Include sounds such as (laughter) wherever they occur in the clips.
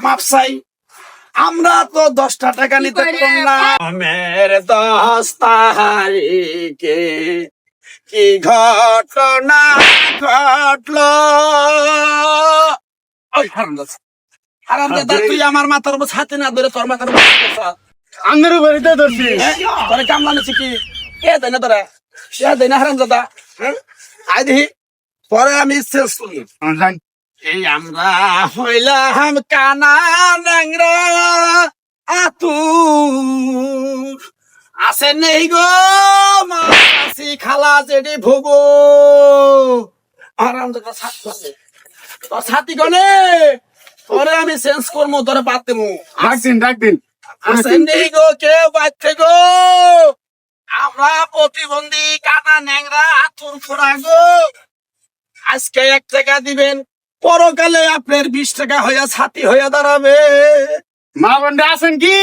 মাপসাই আমরা তো দশটা টাকা নিতে করে? পারলাম না। আমের দশ তারিখে কি ঘটনা ঘটলো? ওই হারামজাদা হারামজাদা তুই আমার মাথার উপর ছাতে না ধরে তোর মাথার উপর চাপ। আঙ্গুর বাড়িতে ধরছি। হ্যাঁ? তোরে কামলা নিছি কি? এ দেয় না তোরা। এ দেয় না হারামজাদা। হ্যাঁ? আয় দেখি। পরে আমি শেষ করি এই আমরা হইলাম কানা ন্যাংরা আতুর। আছে নেই গো মাসি খালা জেডি ভোগো। আরাম দাদা তোর ছাতি গনে তোরে আমি চেঞ্জ করব তোরে বাদ দেবো। ডাক দিন ডাক দিন। আছে নেই গো কেউ বাচ্চে গো। আমরা প্রতিবন্ধী কানা ন্যাংরা আতুর ফোড়া গো। আজকে এক টাকা দিবেন পরকালে আপনার বিশ টাকা হইয়া ছাতি হইয়া দাঁড়াবে। মা বন্ধু আছেন কি?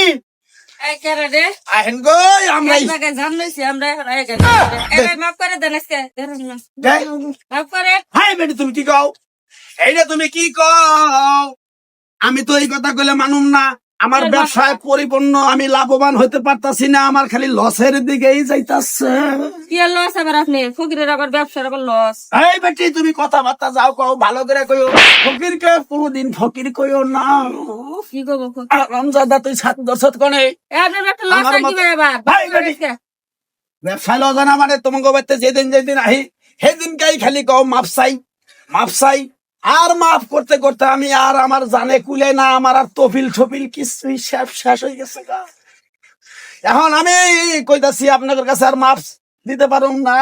আমি তো এই কথা কইলে মানুম না। আমার ব্যবসায় পরিপূর্ণ আমি লাভবান হতে পারতাছি না আমার খালি লসের দিকেই যাইতাছে। কি লস আবার আপনি? ফকিরের আবার ব্যবসার আবার লস। এই বেটি তুমি কথাবার্তা যাও কও ভালো করে কইও। ফকিরকে কোনদিন ফকির কইও না। কি ফকির? রমজাদা তুই সাত দর্শত কনে? আপনার একটা লস কি এবার ভাই, বেটি। ব্যবসা লজানা মানে তোমাকে যেদিন যেদিন আহি সেদিনকাই খালি কও মাপসাই মাপসাই আর মাফ করতে করতে আমি আর আমার জানে কুলে না আমার আর তফিল ছপিল কিছুই শেষ শেষ হয়ে গেছে গা। এখন আমি কইতাছি আপনাদের কাছে আর মাফ দিতে পারুম না।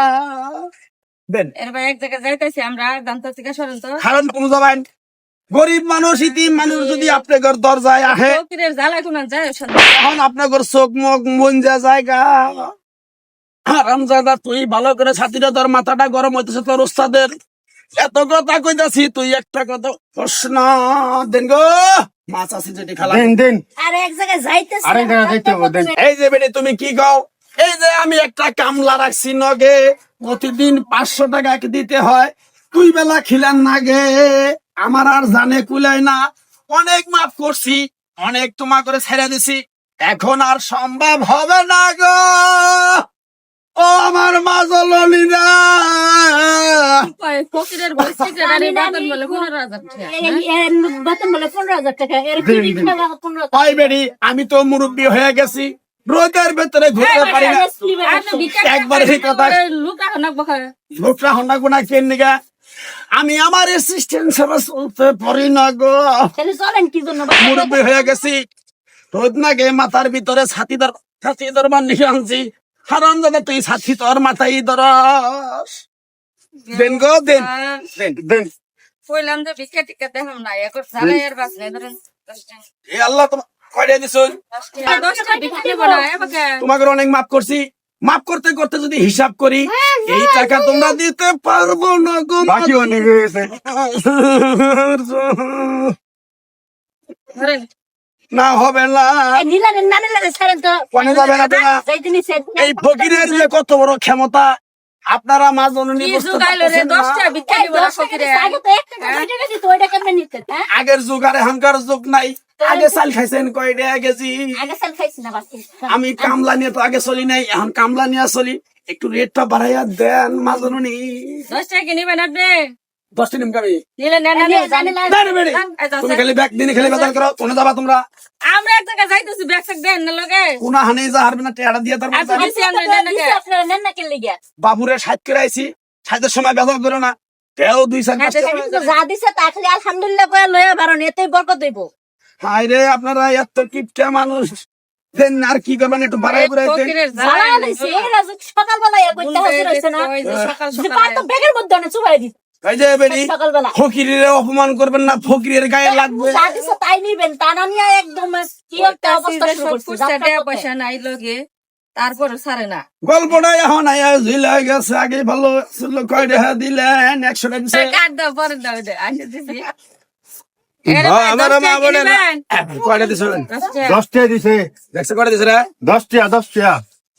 গরিব মানুষ ইতিম মানুষ যদি আপনাদের দরজায় আহে এখন চোখ মুখ মন যা জায়গা। আরামজাদা তুই ভালো করে ছাতিটা তোর মাথাটা গরম হইতেছে তোর ওস্তাদের। এত কথা কইতাছি তুই একটা কথা প্রশ্ন দেন গো। মাছ আছে যেটি খালা। দিন দিন। আর এক জায়গায় যাইতেছি আরেক জায়গায় যাইতে দেন। এই যে বেটি তুমি কি কও? এই যে আমি একটা কামলা রাখছি নগে প্রতিদিন পাঁচশো টাকা দিতে হয়? তুই বেলা খিলান না গে আমার আর জানে কুলাই না। অনেক মাফ করছি অনেক তোমা করে ছেড়ে দিছি। এখন আর সম্ভব হবে না গো। ও আমার মা। টাকা পনেরো হয় বেড়ি আমি তো মুরব্বী হয়ে গেছি। রোদের ভেতরে ঘুরতে পারি না। একবার এই কথা। লুকা হনাক বখায় লোকটা গুনা কেন নিগা? আমি আমার অ্যাসিস্ট্যান্ট ছাড়া চলতে পারি না গো। মুরব্বী হয়ে গেছি। রোদ না গে মাথার ভিতরে ছাতি দর ছাতি দরবার নিয়ে আনছি। হারাম দাদা তুই ছাতি তোর মাথায় দরস। দেন গো দেন। দেন দেন। কইলাম যে ভিক্ষা টিকা দেখাম না এখন নাই ধরেন এ আল্লাহ তোমার কয়টা দিছুন? এবারে তোমাকে অনেক মাফ করছি। মাফ করতে করতে যদি হিসাব করি এই টাকা তোমরা দিতে পারব না গো বাকি অনেক হয়েছে (laughs) না হবে না। এই ফকিরের যে কত বড় ক্ষমতা আপনারা মা জননী কি বুঝতে যুগাইলো রে পারতেছেন দশ না। টাকা ভিক্ষা এই দিব না দশ টাকা ফকিরে। দিছে, আগে তো এক টাকা দুই টাকা দিত ওইটা কেমনে নিতেন হ্যাঁ? আগের যুগ আর এখনকার যুগ নাই। আগে চাল খাইছেন কয়টা গেছি? আগে সাল খাইছি না বাকি আমি কামলা নিয়ে তো আগে চলি নাই এখন কামলা নিয়ে চলি। একটু রেটটা বাড়াইয়া দেন মা জননী দশ টাকা কি নিবেন আপনি? দশটি নিম তুমি খালি ব্যাগ দিনে খালি করো যাবা তোমরা? আমরা এক জায়গায় যাইতেছি ব্যাগ স্যাগ দেন না লগে। কোনা হানে যা হারবে না টেড়া দিয়ে তার আচ্ছা, বাবুরে সাইড করে আইছি সময় বেদল করো না। তেও দুই দেখেন। যা দিছে তা খালি আলহামদুলিল্লাহ কয়ে লয়ে বারণ এতেই বরকত হইব। হাই রে আপনারা এত কিপটা মানুষ। আর কি করবেন একটু বাড়াই এই বাড়াই দেন। ফকিরের জ্বালা জ্বালা লইছে এই রাজু সকালবেলা এ করতে হাজির হইছে না। ওই যে সকাল সকাল। পার মধ্যে চুবাই দিছে। এই যে বেরি সকালবেলা ফকিরের অপমান করবেন না ফকিরের গায়ে লাগবে। তাই নিবেন তা নিয়ে একদম কি একটা অবস্থা শুরু করছে যাত্রা টাকা পথে। পয়সা নাই লগে তারপর ছাড়ে না। গল্পটা এখন আয়া ঝুলে গেছে আগে ভালো ছিল কয় টাকা দিলেন একশো টাকা দিছে। দাও পরে দাও হ্যাঁ, দেখছে কয়টা দিছে রে?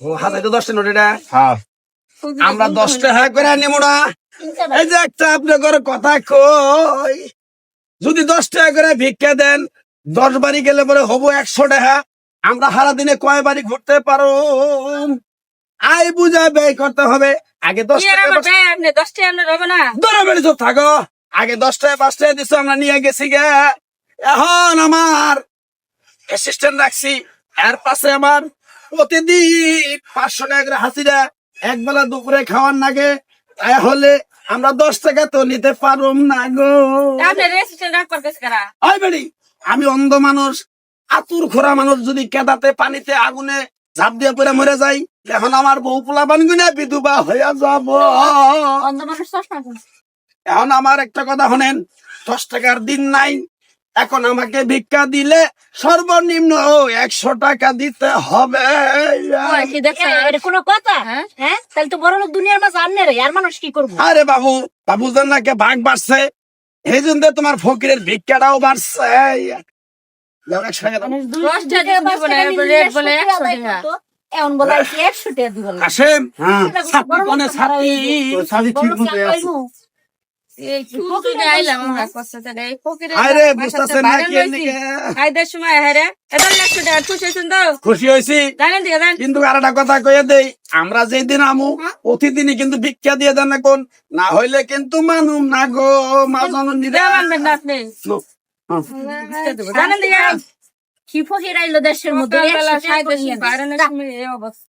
ও তো দশটা নোট এটা। হ্যাঁ। আমরা দশ টাকা করে নেব না। এই যে একটা আপনার কথা কই। যদি দশ টাকা করে ভিক্ষা দেন দশ বাড়ি গেলে পরে হব একশো টাকা। আমরা সারা দিনে কয় বাড়ি ঘুরতে পারো? আয় বুঝা ব্যয় করতে হবে। আগে দশ টাকা থাকো। আগে দশটায় পাঁচটায় দিছো আমরা নিয়ে গেছি গে। এখন আমার অ্যাসিস্ট্যান্ট রাখছি। এর পাশে আমার প্রতিদিন পাঁচশো টাকা করে হাসিরা। এক বেলা দুপুরে খাওয়ার নাগে তাহলে আমরা দশ টাকা তো নিতে পারুম না গো। ওই বেড়ি আমি অন্ধ মানুষ। আতুর খোরা মানুষ যদি কেদাতে পানিতে আগুনে ঝাঁপ দিয়ে পরে মরে যাই এখন আমার বউ পোলা বানগুনে বিধবা হইয়া যাব। এখন আমার একটা কথা শোনেন দশ টাকার দিন নাই এখন আমাকে ভিক্ষা দিলে সর্বনিম্ন একশো টাকা দিতে হবে। ওই কি দেখছে এ, এটা কোনো কথা? হ্যাঁ? হ্যাঁ? তাহলে তো বড় লোক দুনিয়ার মাঝে আনলে রে আর মানুষ কি করব? আরে বাবু বাবু নাকি ভাগ বাড়ছে। এই জন্য তোমার ফকিরের ভিক্ষাটাও বাড়ছে। যাও, একশো টাকা দাও। মানুষ দুই দশ দুই টাকা টাকা, পাঁচ বলে, টাকা নিলে রেট একশো টাকা একশো আদায় টাকা। করতো। এখন বলে আর কি একশো টাকা দিব না। হ্যাঁ। আমরা যেদিন আমু প্রতিদিনই কিন্তু ভিক্ষা দিয়ে দেন এখন। না হইলে কিন্তু মানুম না গো মা জননী রে। দেওয়া মানবেন না আপনি। হ্যাঁ। জানেন কি ফকির আইলো দেশের মধ্যে?